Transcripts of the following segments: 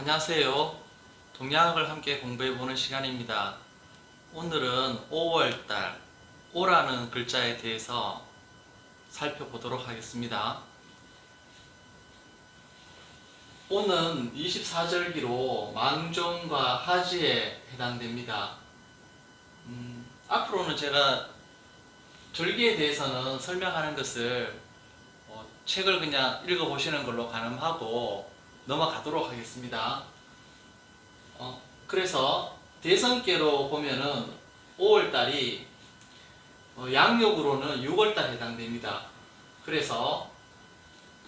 안녕하세요. 동양학을 함께 공부해보는 시간입니다. 오늘은 5월달, 오라는 글자에 대해서 살펴보도록 하겠습니다. 오는 24절기로 망종과 하지에 해당됩니다. 음, 앞으로는 제가 절기에 대해서는 설명하는 것을 어, 책을 그냥 읽어보시는 걸로 가늠하고 넘어가도록 하겠습니다. 어, 그래서 대선계로 보면은 5월달이 어, 양력으로는 6월달 해당됩니다. 그래서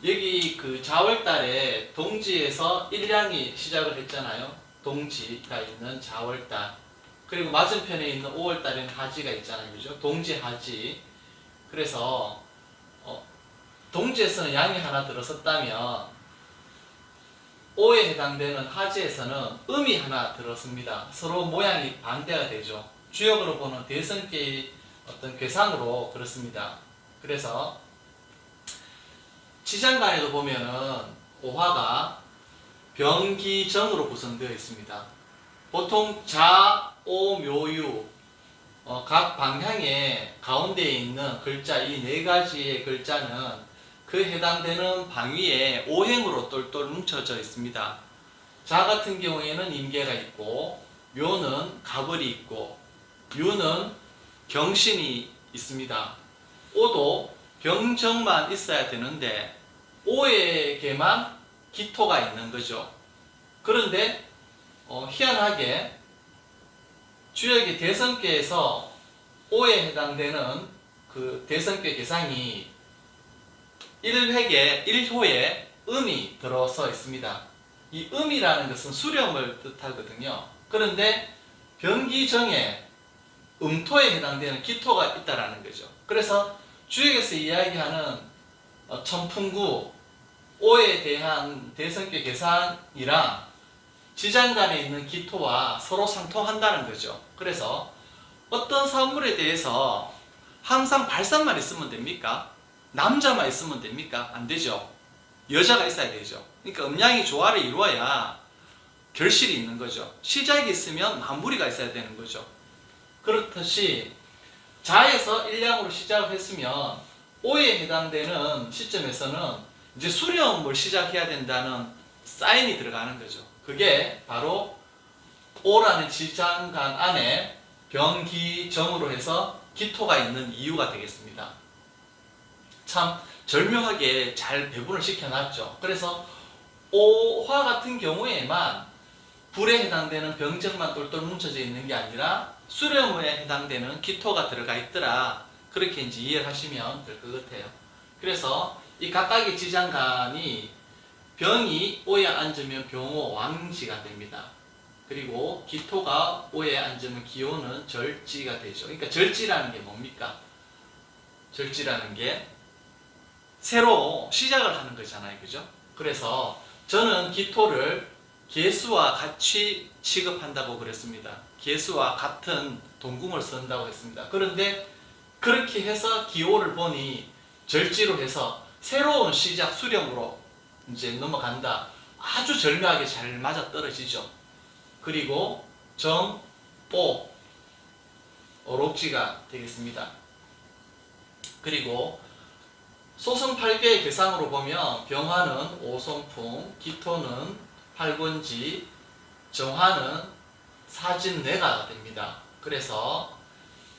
여기 그 자월달에 동지에서 일량이 시작을 했잖아요. 동지가 있는 자월달. 그리고 맞은편에 있는 5월달에는 하지가 있잖아요. 그죠? 동지 하지. 그래서 어, 동지에서는 양이 하나 들어섰다면 오에 해당되는 하지에서는 음이 하나 들었습니다. 서로 모양이 반대가 되죠. 주역으로 보는 대성계의 어떤 괴상으로 그렇습니다. 그래서 지장간에도 보면은 오화가 병기정으로 구성되어 있습니다. 보통 자, 오, 묘유 어, 각 방향에 가운데에 있는 글자 이 네 가지의 글자는 그 해당되는 방위에 오행으로 똘똘 뭉쳐져 있습니다. 자 같은 경우에는 임계가 있고 묘는 가벌이 있고 유는 경신이 있습니다. 오도 병정만 있어야 되는데 오에게만 기토가 있는 거죠. 그런데 어, 희한하게 주역의 대성계에서 오에 해당되는 그 대성계 계상이 1획에 1호에 음이 들어서 있습니다. 이 음이라는 것은 수렴을 뜻하거든요. 그런데 병기정에 음토에 해당되는 기토가 있다라는 거죠. 그래서 주역에서 이야기하는 어, 천풍구 오에 대한 대성계 계산이랑 지장간에 있는 기토와 서로 상통한다는 거죠. 그래서 어떤 사물에 대해서 항상 발산만 있으면 됩니까? 남자만 있으면 됩니까? 안 되죠. 여자가 있어야 되죠. 그러니까 음양이 조화를 이루어야 결실이 있는 거죠. 시작이 있으면 마무리가 있어야 되는 거죠. 그렇듯이 자에서 일량으로 시작을 했으면 오에 해당되는 시점에서는 이제 수렴을 시작해야 된다는 사인이 들어가는 거죠. 그게 바로 오라는 지장간 안에 병기정으로 해서 기토가 있는 이유가 되겠습니다. 참 절묘하게 잘 배분을 시켜놨죠. 그래서 오화 같은 경우에만 불에 해당되는 병정만 똘똘 뭉쳐져 있는 게 아니라 수렴에 해당되는 기토가 들어가 있더라. 그렇게 이제 이해를 하시면 될 것 같아요. 그래서 이 각각의 지장간이 병이 오에 앉으면 병호 왕지가 됩니다. 그리고 기토가 오에 앉으면 기호는 절지가 되죠. 그러니까 절지라는 게 뭡니까? 절지라는 게 새로 시작을 하는 거잖아요. 그죠? 그래서 저는 기토를 개수와 같이 취급한다고 그랬습니다. 개수와 같은 동궁을 쓴다고 했습니다. 그런데 그렇게 해서 기호를 보니 절지로 해서 새로운 시작 수령으로 이제 넘어간다. 아주 절묘하게 잘 맞아 떨어지죠. 그리고 정, 오, 어록지가 되겠습니다. 그리고 소승 8개의 대상으로 보면 병화는 오송풍, 기토는 팔곤지, 정화는 사진뇌가 됩니다. 그래서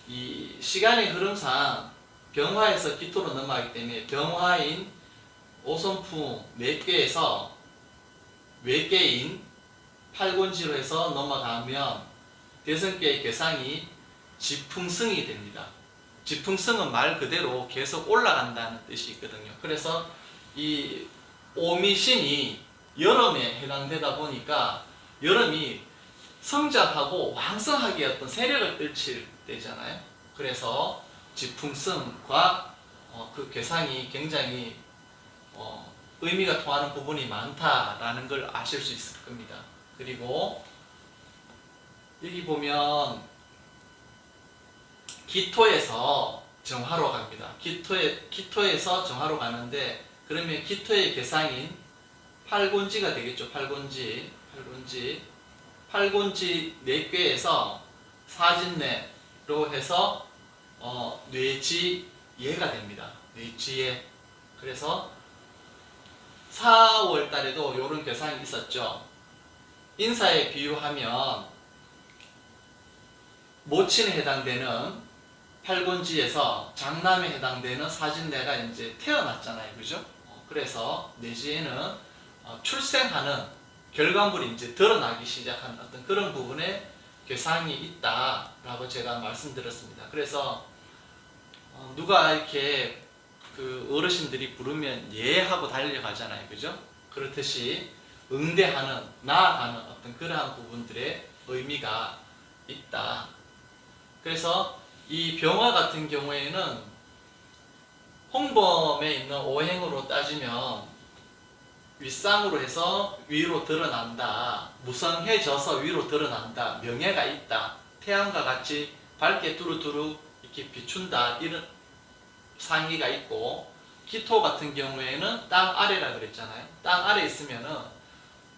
이 시간의 흐름상 병화에서 기토로 넘어가기 때문에 병화인 오선풍 4개에서 외계인 팔곤지로 해서 넘어가면 대성계의 괴상이 지풍승이 됩니다. 지풍승은 말 그대로 계속 올라간다는 뜻이 있거든요. 그래서 이 오미신이 여름에 해당되다 보니까 여름이 성장하고 왕성하게 어떤 세력을 떨칠 때잖아요. 그래서 지풍승과 어, 그 괴상이 굉장히 어, 의미가 통하는 부분이 많다라는 걸 아실 수 있을 겁니다. 그리고 여기 보면 기토에서 정화로 갑니다. 기토에, 기토에서 정화로 가는데 그러면 기토의 개상인 팔곤지가 되겠죠. 팔곤지. 팔군지 팔군지 네 꾀에서 사진내로 해서 어, 뇌지예가 됩니다. 뇌지예. 그래서 4월 달에도 이런 괴상이 있었죠. 인사에 비유하면 모친에 해당되는 팔곤지에서 장남에 해당되는 사진내가 이제 태어났잖아요. 그죠? 어, 그래서 내지에는 어, 출생하는 결과물이 이제 드러나기 시작한 어떤 그런 부분에 괴상이 있다라고 제가 말씀드렸습니다. 그래서 어, 누가 이렇게 그 어르신들이 부르면 예 하고 달려가잖아요. 그죠? 그렇듯이 응대하는, 나아가는 어떤 그러한 부분들의 의미가 있다. 그래서 이 병화 같은 경우에는 홍범에 있는 오행으로 따지면 윗상으로 해서 위로 드러난다. 무성해져서 위로 드러난다. 명예가 있다. 태양과 같이 밝게 두루두루 이렇게 비춘다. 이런 상의가 있고 기토 같은 경우에는 땅 아래라 그랬잖아요. 땅 아래 있으면은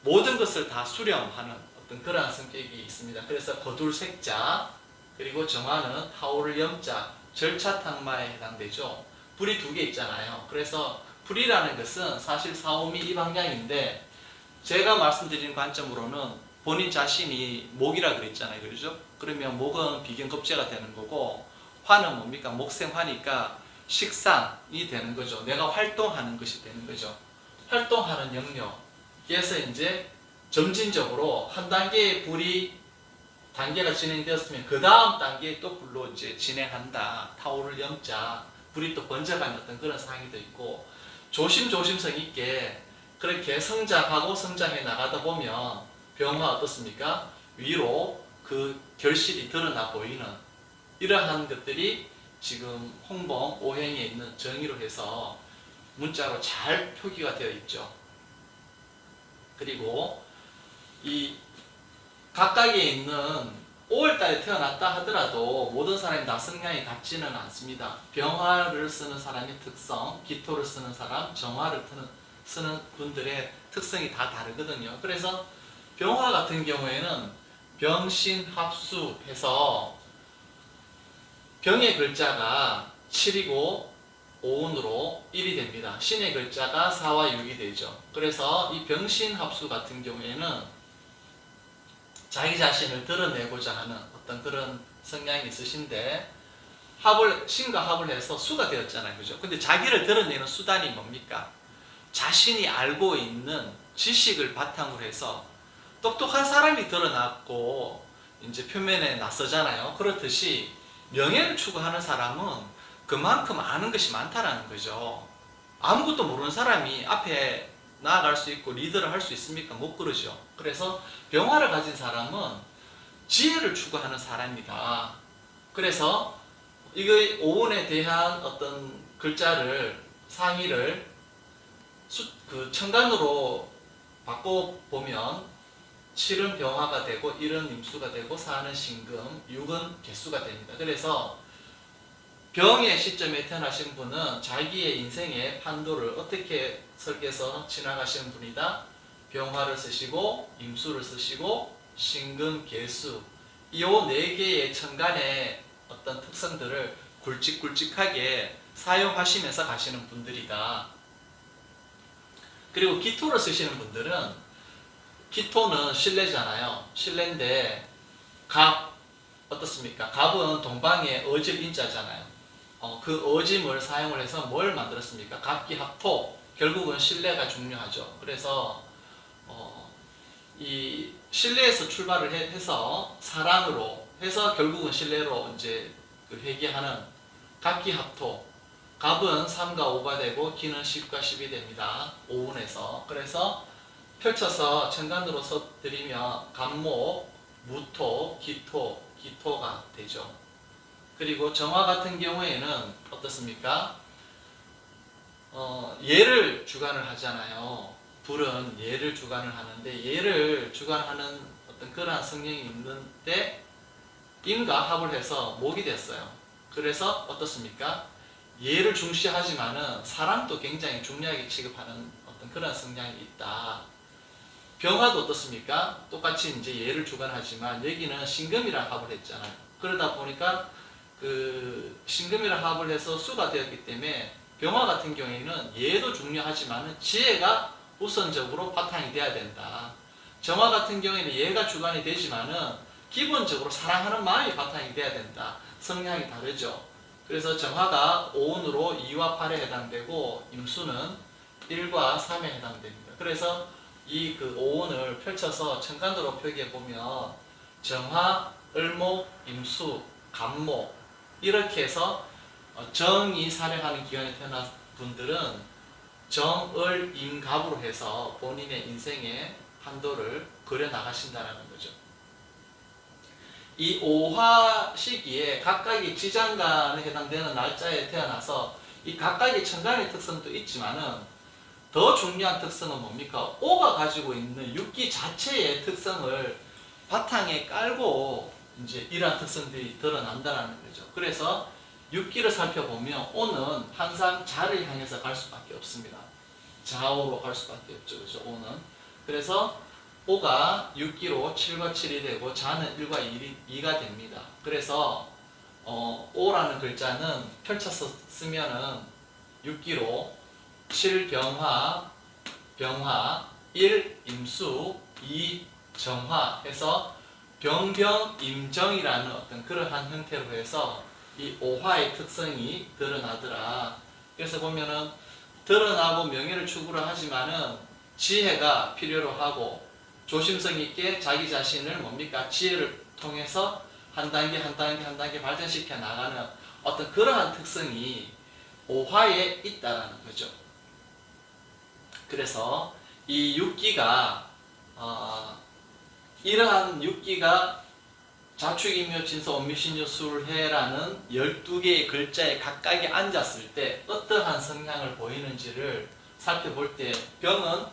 모든 것을 다 수렴하는 어떤 그러한 성격이 있습니다. 그래서 거둘 색자 그리고 정화는 타오를 염자 절차탕마에 해당되죠. 불이 두 개 있잖아요. 그래서 불이라는 것은 사실 사오미 이 방향인데 제가 말씀드리는 관점으로는 본인 자신이 목이라 그랬잖아요. 그렇죠? 그러면 목은 비견급제가 되는 거고 화는 뭡니까? 목생화니까 식상이 되는 거죠. 내가 활동하는 것이 되는 거죠. 활동하는 영역에서 이제 점진적으로 한 단계의 불이 단계가 진행되었으면 그 다음 단계에 또 불로 이제 진행한다. 타오를 염자 불이 또 번져가는 어떤 그런 상황도 있고 조심조심성 있게 그렇게 성장하고 성장해 나가다 보면 병화 어떻습니까? 위로 그 결실이 드러나 보이는 이러한 것들이 지금 홍봉 오행에 있는 정의로 해서 문자로 잘 표기가 되어 있죠. 그리고 이 각각에 있는 5월달에 태어났다 하더라도 모든 사람이 다 성향이 같지는 않습니다. 병화를 쓰는 사람의 특성, 기토를 쓰는 사람, 정화를 쓰는 분들의 특성이 다 다르거든요. 그래서 병화 같은 경우에는 병신 합수해서 병의 글자가 7이고 오운으로 1이 됩니다. 신의 글자가 4와 6이 되죠. 그래서 이 병신 합수 같은 경우에는 자기 자신을 드러내고자 하는 어떤 그런 성향이 있으신데 합을 신과 합을 해서 수가 되었잖아요. 그죠? 근데 자기를 드러내는 수단이 뭡니까? 자신이 알고 있는 지식을 바탕으로 해서 똑똑한 사람이 드러났고 이제 표면에 나서잖아요. 그렇듯이 명예를 추구하는 사람은 그만큼 아는 것이 많다라는 거죠. 아무것도 모르는 사람이 앞에 나아갈 수 있고 리더를 할 수 있습니까? 못 그러죠. 그래서 병화를 가진 사람은 지혜를 추구하는 사람이다. 그래서 이거 오운에 대한 어떤 글자를 상의를 수, 그 천간으로 바꿔 보면 7은 병화가 되고 1은 임수가 되고 4는 신금, 6은 개수가 됩니다. 그래서 병의 시점에 태어나신 분은 자기의 인생의 판도를 어떻게 설계해서 지나가시는 분이다. 병화를 쓰시고 임수를 쓰시고 신금, 개수 이 네 개의 천간의 어떤 특성들을 굵직굵직하게 사용하시면서 가시는 분들이다. 그리고 기토를 쓰시는 분들은 기토는 신뢰잖아요. 신뢰인데 갑 어떻습니까? 갑은 동방의 어질 인자잖아요. 어, 그 어짐을 사용을 해서 뭘 만들었습니까? 갑기합토 결국은 신뢰가 중요하죠. 그래서 어, 이 신뢰에서 출발을 해, 해서 사랑으로 해서 결국은 신뢰로 이제 그 회귀하는 갑기 합토 갑은 3과 5가 되고 기는 10과 10이 됩니다. 오운에서 그래서 펼쳐서 천간으로 써드리면 갑목, 무토, 기토, 기토가 되죠. 그리고 정화 같은 경우에는 어떻습니까? 어, 예를 주관을 하잖아요. 불은 예를 주관을 하는데 예를 주관하는 어떤 그러한 성향이 있는데 인과 합을 해서 목이 됐어요. 그래서 어떻습니까? 예를 중시하지만은 사람도 굉장히 중요하게 취급하는 어떤 그런 성향이 있다. 병화도 어떻습니까? 똑같이 이제 예를 주관하지만 여기는 신금이랑 합을 했잖아요. 그러다 보니까 그 신금이랑 합을 해서 수가 되었기 때문에 병화 같은 경우에는 예도 중요하지만 지혜가 우선적으로 바탕이 돼야 된다. 정화 같은 경우에는 예가 주관이 되지만은 기본적으로 사랑하는 마음이 바탕이 돼야 된다. 성향이 다르죠. 그래서 정화가 오운으로 2와 8에 해당되고 임수는 1과 3에 해당됩니다. 그래서 이그 오운을 펼쳐서 천간으로 표기해 보면 정화, 을목, 임수, 간목 이렇게 해서 어, 정이 살해하는 기간에 태어난 분들은 정을 임갑으로 해서 본인의 인생의 판도를 그려 나가신다는 거죠. 이 오화 시기에 각각의 지장간에 해당되는 날짜에 태어나서 이 각각의 천간의 특성도 있지만은 더 중요한 특성은 뭡니까? 오가 가지고 있는 육기 자체의 특성을 바탕에 깔고 이제 이러한 특성들이 드러난다는 거죠. 그래서 육기를 살펴보면 오는 항상 자를 향해서 갈 수밖에 없습니다. 좌우로 갈 수밖에 없죠. 그죠? 오는. 그래서 오가 6기로 7과 7이 되고 자는 1과 2, 가 됩니다. 그래서 어, 오라는 글자는 펼쳐서 쓰면은 6기로 7 병화, 병화, 1 임수, 2 정화 해서 병병 임정이라는 어떤 그러한 형태로 해서 이 오화의 특성이 드러나더라. 그래서 보면은 드러나고 명예를 추구를 하지만은 지혜가 필요로 하고 조심성 있게 자기 자신을 뭡니까 지혜를 통해서 한 단계 한 단계 한 단계 발전시켜 나가는 어떤 그러한 특성이 오화에 있다라는 거죠. 그래서 이 육기가 어, 이러한 육기가 자축이며 진서 엄미신유 술해라는 12개의 글자에 각각이 앉았을 때 어떠한 성향을 보이는지를 살펴볼 때 병은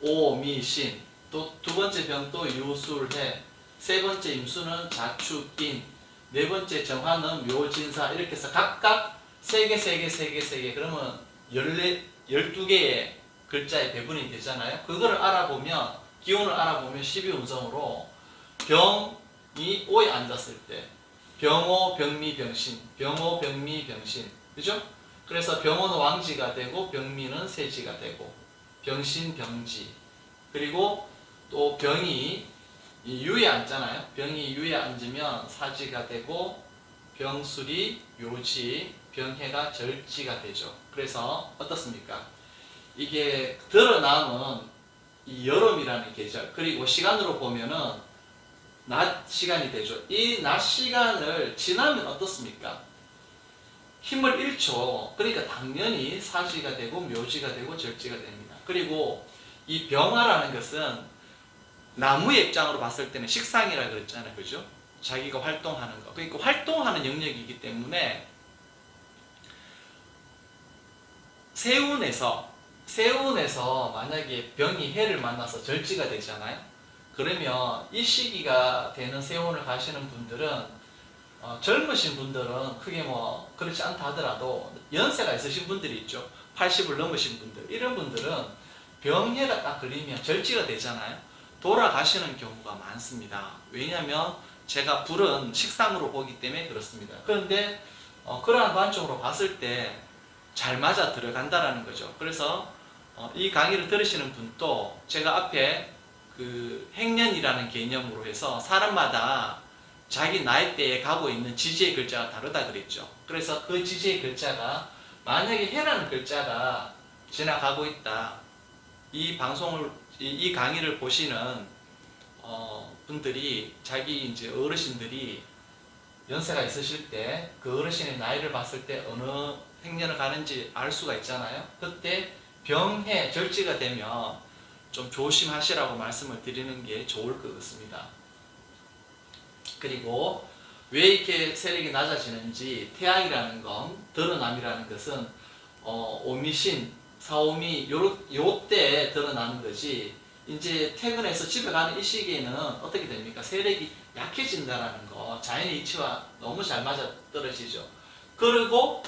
오미신. 또 두 번째 병도 유술해. 세 번째 임수는 자축인. 네 번째 정화는 묘진사. 이렇게 해서 각각 세 개 세 개 세 개 세 개. 그러면 14, 12개의 글자의 배분이 되잖아요. 그거를 알아보면 기운을 알아보면 12운성으로 병이 오에 앉았을 때 병오 병미 병신 병오 병미 병신 그죠? 그래서 병오는 왕지가 되고 병미는 세지가 되고 병신 병지 그리고 또 병이 이 유에 앉잖아요 병이 유에 앉으면 사지가 되고 병술이 묘지 병해가 절지가 되죠 그래서 어떻습니까? 이게 드러남은 이 여름이라는 계절 그리고 시간으로 보면은 낮 시간이 되죠. 이 낮 시간을 지나면 어떻습니까? 힘을 잃죠. 그러니까 당연히 사지가 되고 묘지가 되고 절지가 됩니다. 그리고 이 병화라는 것은 나무의 입장으로 봤을 때는 식상이라 그랬잖아요. 그죠? 자기가 활동하는 거. 그러니까 활동하는 영역이기 때문에 세운에서 세운에서 만약에 병이 해를 만나서 절지가 되잖아요. 그러면 이 시기가 되는 세운을 가시는 분들은 어, 젊으신 분들은 크게 뭐 그렇지 않다 하더라도 연세가 있으신 분들이 있죠. 80을 넘으신 분들 이런 분들은 병해가 딱 걸리면 절지가 되잖아요. 돌아가시는 경우가 많습니다. 왜냐하면 제가 불은 식상으로 보기 때문에 그렇습니다. 그런데 어, 그러한 관점으로 봤을 때 잘 맞아 들어간다라는 거죠. 그래서 어, 이 강의를 들으시는 분도 제가 앞에 그 행년이라는 개념으로 해서 사람마다 자기 나이대에 가고 있는 지지의 글자가 다르다 그랬죠. 그래서 그 지지의 글자가 만약에 해라는 글자가 지나가고 있다. 이 방송을 이, 이 강의를 보시는 어, 분들이 자기 이제 어르신들이 연세가 있으실 때 그 어르신의 나이를 봤을 때 어느 행년을 가는지 알 수가 있잖아요. 그때 병해 절지가 되면 좀 조심하시라고 말씀을 드리는 게 좋을 것 같습니다. 그리고 왜 이렇게 세력이 낮아지는지 태양이라는 건 드러남이라는 것은 어, 오미신, 사오미 요 요때 드러나는 거지 이제 퇴근해서 집에 가는 이 시기에는 어떻게 됩니까? 세력이 약해진다라는 거 자연의 이치와 너무 잘 맞아 떨어지죠. 그리고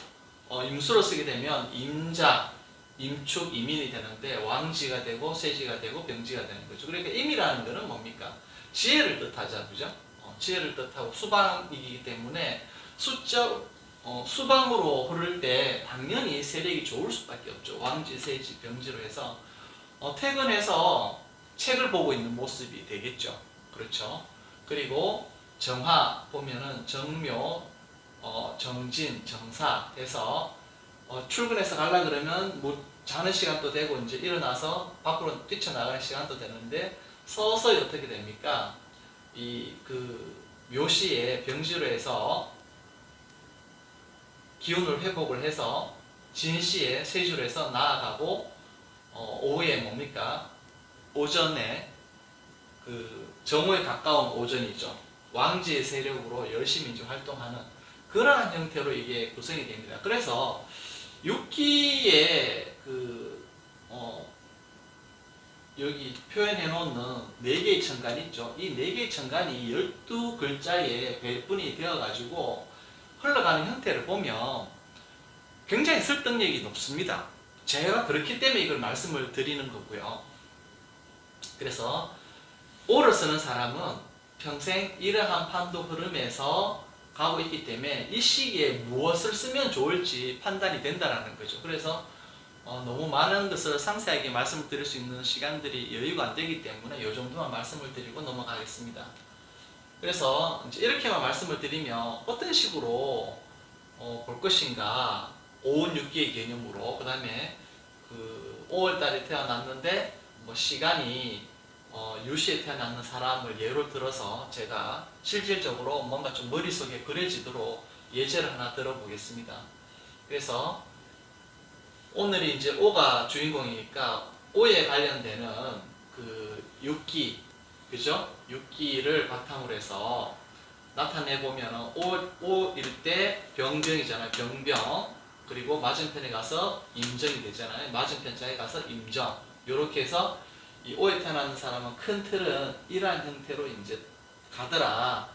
어, 임수로 쓰게 되면 임자, 임축, 이민이 되는데 왕지가 되고 세지가 되고 병지가 되는 거죠. 그러니까 임이라는 거는 뭡니까? 지혜를 뜻하죠, 그죠? 어, 지혜를 뜻하고 수방이기 때문에 수적 어, 수방으로 흐를 때 당연히 세력이 좋을 수밖에 없죠. 왕지, 세지, 병지로 해서 어, 퇴근해서 책을 보고 있는 모습이 되겠죠. 그렇죠. 그리고 정화 보면은 정묘, 어, 정진, 정사 해서 어, 출근해서 가려 그러면 뭐 자는 시간도 되고 이제 일어나서 밖으로 뛰쳐나가는 시간도 되는데 서서히 어떻게 됩니까? 이 그 묘시에 병지로 해서 기운을 회복을 해서 진시에 세주로 해서 나아가고 어, 오후에 뭡니까? 오전에 그 정오에 가까운 오전이죠. 왕지의 세력으로 열심히 이제 활동하는 그러한 형태로 이게 구성이 됩니다. 그래서 육기에 그 어, 여기 표현해 놓는 네 개의 천간 있죠. 이네 개의 천간이 열두 글자에 배분이 되어 가지고 흘러가는 형태를 보면 굉장히 설득력이 높습니다. 제가 그렇기 때문에 이걸 말씀을 드리는 거고요. 그래서 오를 쓰는 사람은 평생 이러한 판도 흐름에서 가고 있기 때문에 이 시기에 무엇을 쓰면 좋을지 판단이 된다라는 거죠. 그래서 어, 너무 많은 것을 상세하게 말씀을 드릴 수 있는 시간들이 여유가 안 되기 때문에 이 정도만 말씀을 드리고 넘어가겠습니다. 그래서 이렇게만 말씀을 드리면 어떤 식으로 어, 볼 것인가 5운 6기의 개념으로 그 다음에 그 5월달에 태어났는데 뭐 시간이 어, 유시에 태어났는 사람을 예로 들어서 제가 실질적으로 뭔가 좀 머릿속에 그려지도록 예제를 하나 들어보겠습니다. 그래서 오늘이 이제 오가 주인공이니까 오에 관련되는 그 6기 그죠? 6기를 바탕으로 해서 나타내 보면 5, 5일 때 병병이잖아요. 병병. 그리고 맞은편에 가서 임정이 되잖아요. 맞은편 자에 가서 임정. 요렇게 해서 이 5에 태어나는 사람은 큰 틀은 이러한 형태로 이제 가더라.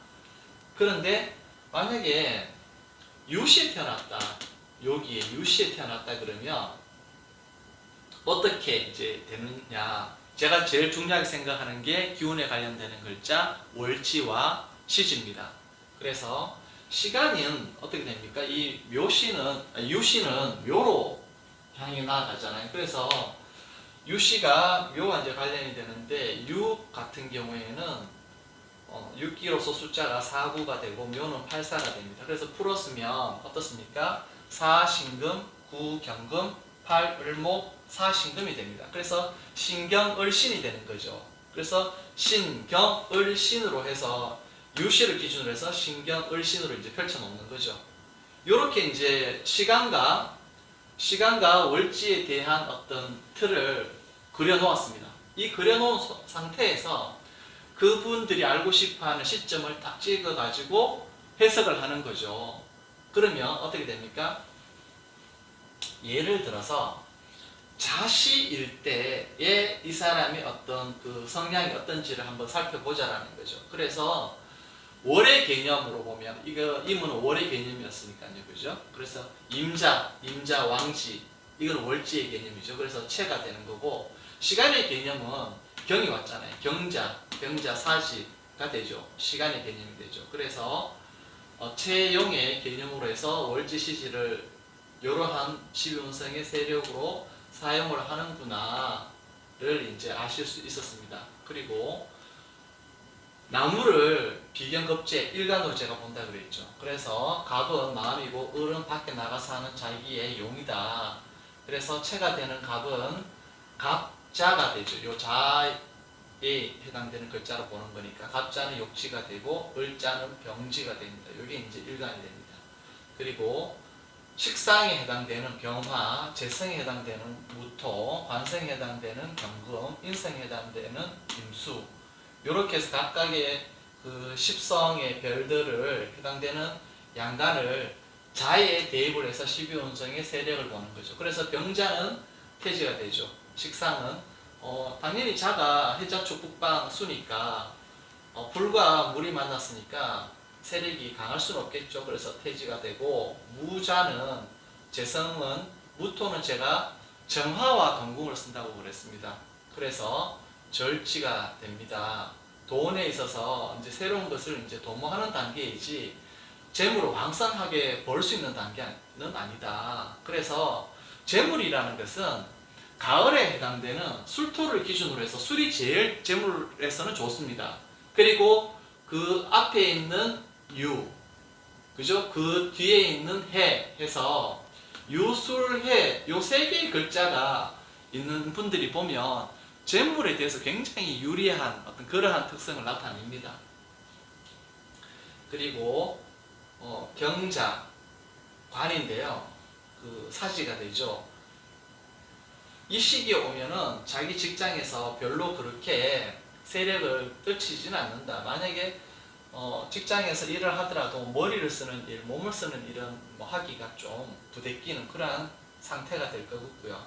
그런데 만약에 유시에 태어났다. 여기에 유시에 태어났다 그러면 어떻게 이제 되느냐? 제가 제일 중요하게 생각하는 게 기운에 관련되는 글자 월지와 시지입니다. 그래서 시간은 어떻게 됩니까? 이 묘시는 아, 유시는 묘로 향해 나아가잖아요. 그래서 유시가 묘와 이제 관련이 되는데 유 같은 경우에는 어, 6기로서 숫자가 4구가 되고 묘는 8사가 됩니다. 그래서 풀었으면 어떻습니까? 4 신금, 9 경금, 8 을목, 4 신금이 됩니다. 그래서 신경을신이 되는 거죠. 그래서 신경을신으로 해서 유시를 기준으로 해서 신경을신으로 이제 펼쳐 놓는 거죠. 이렇게 이제 시간과 시간과 월지에 대한 어떤 틀을 그려 놓았습니다. 이 그려 놓은 소- 상태에서 그분들이 알고 싶어 하는 시점을 딱 찍어 가지고 해석을 하는 거죠. 그러면 어떻게 됩니까? 예를 들어서 자시일 때에 이 사람이 어떤 그 성향이 어떤지를 한번 살펴보자라는 거죠. 그래서 월의 개념으로 보면 이거 임은 월의 개념이었으니까요, 그죠? 그래서 임자, 임자, 왕지 이건 월지의 개념이죠. 그래서 체가 되는 거고 시간의 개념은 경이 왔잖아요. 경자, 병자, 사지가 되죠. 시간의 개념이 되죠. 그래서 어, 채용의 개념으로 해서 월지 시지를 이러한 시운성의 세력으로 사용을 하는구나를 이제 아실 수 있었습니다. 그리고 나무를 비견급제 일간으로 제가 본다 그랬죠. 그래서 갑은 마음이고 을은 밖에 나가서 하는 자기의 용이다. 그래서 체가 되는 갑은 갑자가 되죠. 요 자에 해당되는 글자로 보는 거니까 갑자는 욕지가 되고 을자는 병지가 됩니다. 이게 이제 일간이 됩니다. 그리고 식상에 해당되는 병화, 재성에 해당되는 무토, 관성에 해당되는 경금, 인성에 해당되는 임수 이렇게 해서 각각의 그 십성의 별들을 해당되는 양간을 자에 대입을 해서 12운성의 세력을 보는 거죠. 그래서 병자는 태지가 되죠. 식상은 어, 당연히 자가 해자축 북방 수니까 어, 불과 물이 만났으니까 세력이 강할 수는 없겠죠. 그래서 태지가 되고 무자는 재성은 무토는 제가 정화와 동궁을 쓴다고 그랬습니다. 그래서 절지가 됩니다. 돈에 있어서 이제 새로운 것을 이제 도모하는 단계이지 재물을 왕성하게 벌 수 있는 단계는 아니다. 그래서 재물이라는 것은 가을에 해당되는 술토를 기준으로 해서 술이 제일 재물에서는 좋습니다. 그리고 그 앞에 있는 유, 그죠? 그 뒤에 있는 해 해서 유술해 요 세 개의 글자가 있는 분들이 보면 재물에 대해서 굉장히 유리한 어떤 그러한 특성을 나타냅니다. 그리고 어, 경자 관인데요. 그 사지가 되죠. 이 시기에 오면은 자기 직장에서 별로 그렇게 세력을 떨치지는 않는다. 만약에 어, 직장에서 일을 하더라도 머리를 쓰는 일, 몸을 쓰는 일은 뭐 하기가 좀 부대끼는 그러한 상태가 될 거고요.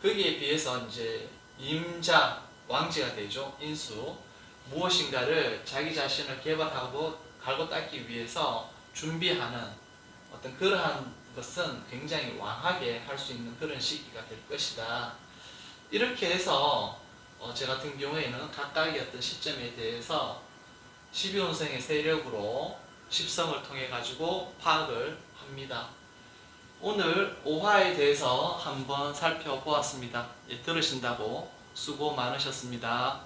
거기에 비해서 이제 임자, 왕지가 되죠. 인수. 무엇인가를 자기 자신을 개발하고 갈고 닦기 위해서 준비하는 어떤 그러한 것은 굉장히 왕하게 할 수 있는 그런 시기가 될 것이다. 이렇게 해서 어, 제 같은 경우에는 각각의 어떤 시점에 대해서 12운생의 세력으로 십성을 통해 가지고 파악을 합니다. 오늘 오화에 대해서 한번 살펴보았습니다. 예, 들으신다고 수고 많으셨습니다.